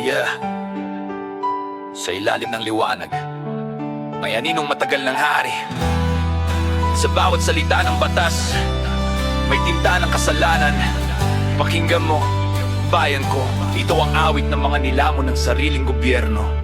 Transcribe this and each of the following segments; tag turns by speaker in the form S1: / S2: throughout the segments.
S1: Yeah. Sa ilalim ng liwanag, may aninong matagal ng hari. Sa bawat salita ng batas, may tinta ng kasalanan. Pakinggan mo, bayan ko, ito ang awit ng mga nilamon ng sariling gobyerno.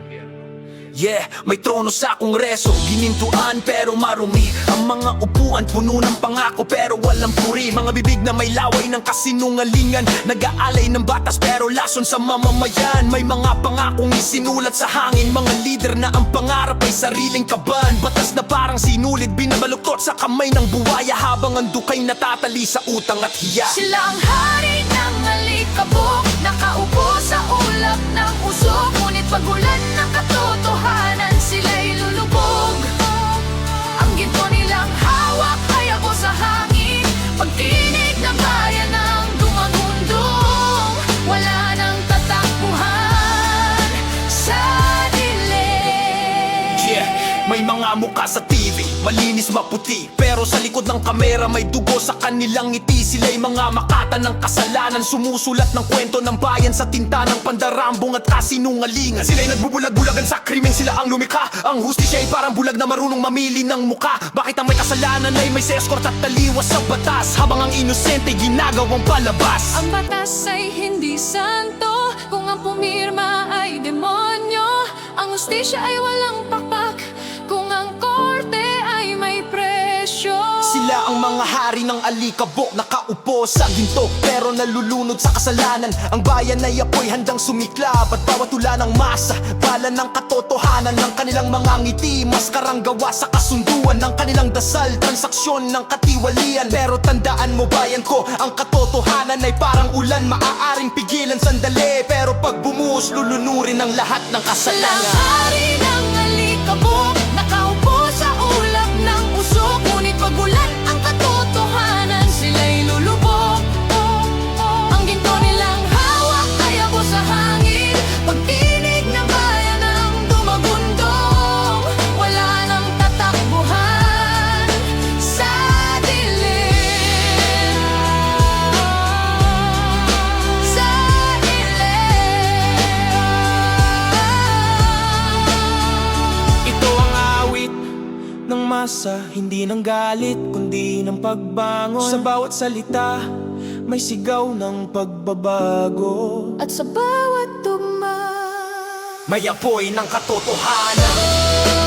S2: Yeah, may trono sa kongreso. Ginintuan pero marumi. Ang mga upuan puno ng pangako pero walang puri. Mga bibig na may laway ng kasinungalingan. Nag-aalay ng batas pero lason sa mamamayan. May mga pangakong isinulat sa hangin. Mga leader na ang pangarap ay sariling kaban. Batas na parang sinulid binabaluktot sa kamay ng buwaya. Habang ang dukay natatali sa utang at hiya.
S3: Sila ang hari ng alikabok Nakaupo sa ulap ng
S2: mga mukha sa TV, malinis maputi Pero sa likod ng kamera may dugo. Sa kanilang ngiti Sila'y mga makata ng kasalanan. Sumusulat ng kwento ng bayan sa tinta ng pandarambong at kasinungalingan. Sila'y nagbubulag-bulagan sa krimen, sila ang lumikha. Ang hustisya ay parang bulag na marunong mamili ng muka Bakit ang may kasalanan ay may seskort at taliwas sa batas? Habang ang inosente ginagawang palabas.
S3: Ang batas ay hindi santo. Kung ang pumirma ay demonyo. Ang ustisya ay walang Ang
S2: mga hari ng alikabok Nakaupo sa ginto pero nalulunod sa kasalanan. Ang bayan ay apoy handang sumiklab At bawat tula ng masa Bala ng katotohanan ng kanilang mga ngiti. Maskarang gawa sa kasunduan ng kanilang dasal Transaksyon ng katiwalian. Pero tandaan mo bayan ko Ang katotohanan ay parang ulan. Maaaring pigilan sandali Pero pag bumuhos lulunurin ang lahat ng
S3: Sila ang
S2: kasalanan
S3: hari ng alikabok
S2: ng masa Hindi ng galit, kundi ng pagbangon. Sa bawat salita, may sigaw ng pagbabago.
S3: At sa bawat tugma
S2: May apoy ng katotohanan